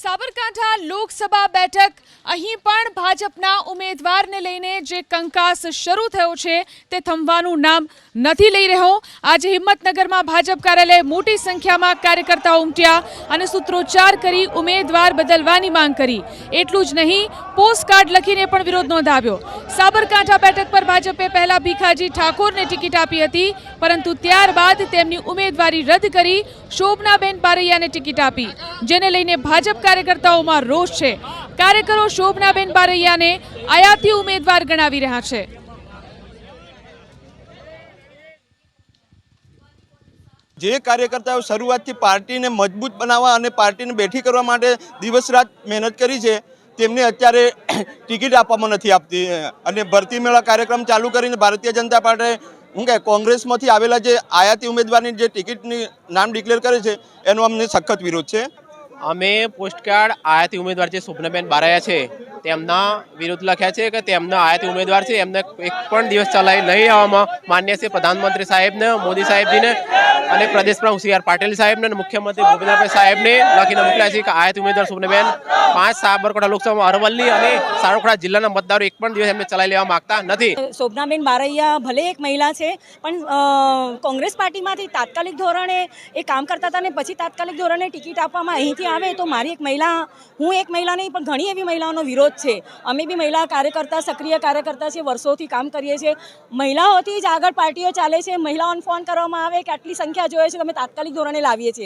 સાબરકાંઠા લોકસભા બેઠક. અહીં પણ ભાજપના ઉમેદવારને લઈને જે કંકાસ શરૂ થયો છે તે થંભવાનું નામ નથી લઈ રહ્યો. આજે હિંમતનગરમાં ભાજપ કાર્યાલય મોટી સંખ્યામાં કાર્યકર્તાઓ ઉમટ્યા અને સૂત્રોચ્ચાર કરી ઉમેદવાર બદલવાની માંગ કરી. એટલું જ નહીં પોસ્ટ કાર્ડ લખીને પણ વિરોધ નોંધાવ્યો. સાબરકાંઠા બેઠક પર ભાજપે પહેલા ભીખાજી ઠાકોરને ટિકિટ આપી હતી, પરંતુ ત્યારબાદ તેમની ઉમેદવારી રદ કરી શોભનાબેન બારૈયાને ટિકિટ આપી, જેને લઈને ભાજપ કાર્યકર્તાઓમાં રોષ છે. કાર્યકરો શોભનાબેન બારૈયાને આયાતી ઉમેદવાર ગણાવી રહ્યા છે. જે કાર્યકર્તાઓ શરૂઆતથી પાર્ટીને મજબૂત બનાવવા અને પાર્ટીને બેઠી કરવા માટે દિવસ રાત મહેનત કરી છે તેમને અત્યારે ટિકિટ આપવામાં નથી આપતી. અને ભરતી મેળા કાર્યક્રમ ચાલુ કરીને ભારતીય જનતા પાર્ટી શું કહે, કોંગ્રેસમાંથી આવેલા જે આયાતી ઉમેદવારની જે ટિકિટની નામ ડિક્લેર કરે છે, એનો અમને સખત વિરોધ છે. અમે પોસ્ટકાર્ડ આયાતી ઉમેદવાર જે સ્વપ્નબેન બારાયા છે. તેમના વિરુદ્ધ લખ્યા છે કે તેમના આયાત ઉમેદવાર છે. એમને એક પણ દિવસ ચલાવી નહીં આવવામાં માન્ય છે પ્રધાનમંત્રી સાહેબને, મોદી સાહેબજીને અને પ્રદેશ પ્રમુખ સી આર પાટીલ સાહેબને અને મુખ્યમંત્રી ભૂપેન્દ્રભાઈ સાહેબને લખીને મોકલ્યા છે કે આયાત ઉમેદવાર સુમનબેન પાંચ સાબરકાંઠા લોકસભા અરવલ્લી અને સારોખડા જિલ્લાના મતદારો એક પણ દિવસ એમને ચલાવી લેવા માંગતા નથી. શોભનાબેન બારૈયા ભલે એક મહિલા છે, પણ કોંગ્રેસ પાર્ટીમાંથી તાત્કાલિક ધોરણે એ કામ કરતા હતા ને પછી તાત્કાલિક ધોરણે ટિકિટ આપવામાં અહીંથી આવે તો મારી એક મહિલા, હું એક મહિલા નહીં, પણ ઘણી એવી મહિલાઓનો વિરોધ છે. અમે બી મહિલા કાર્યકર્તા, સક્રિય કાર્યકર્તા છે વર્ષોથી કામ કરીએ છીએ. મહિલાઓથી જ આગળ પાર્ટીઓ ચાલે છે. મહિલાઓને ફોન કરવામાં આવે કે આટલી સંખ્યા જોઈએ છે અમે તાત્કાલિક ધોરણે લાવીએ છીએ.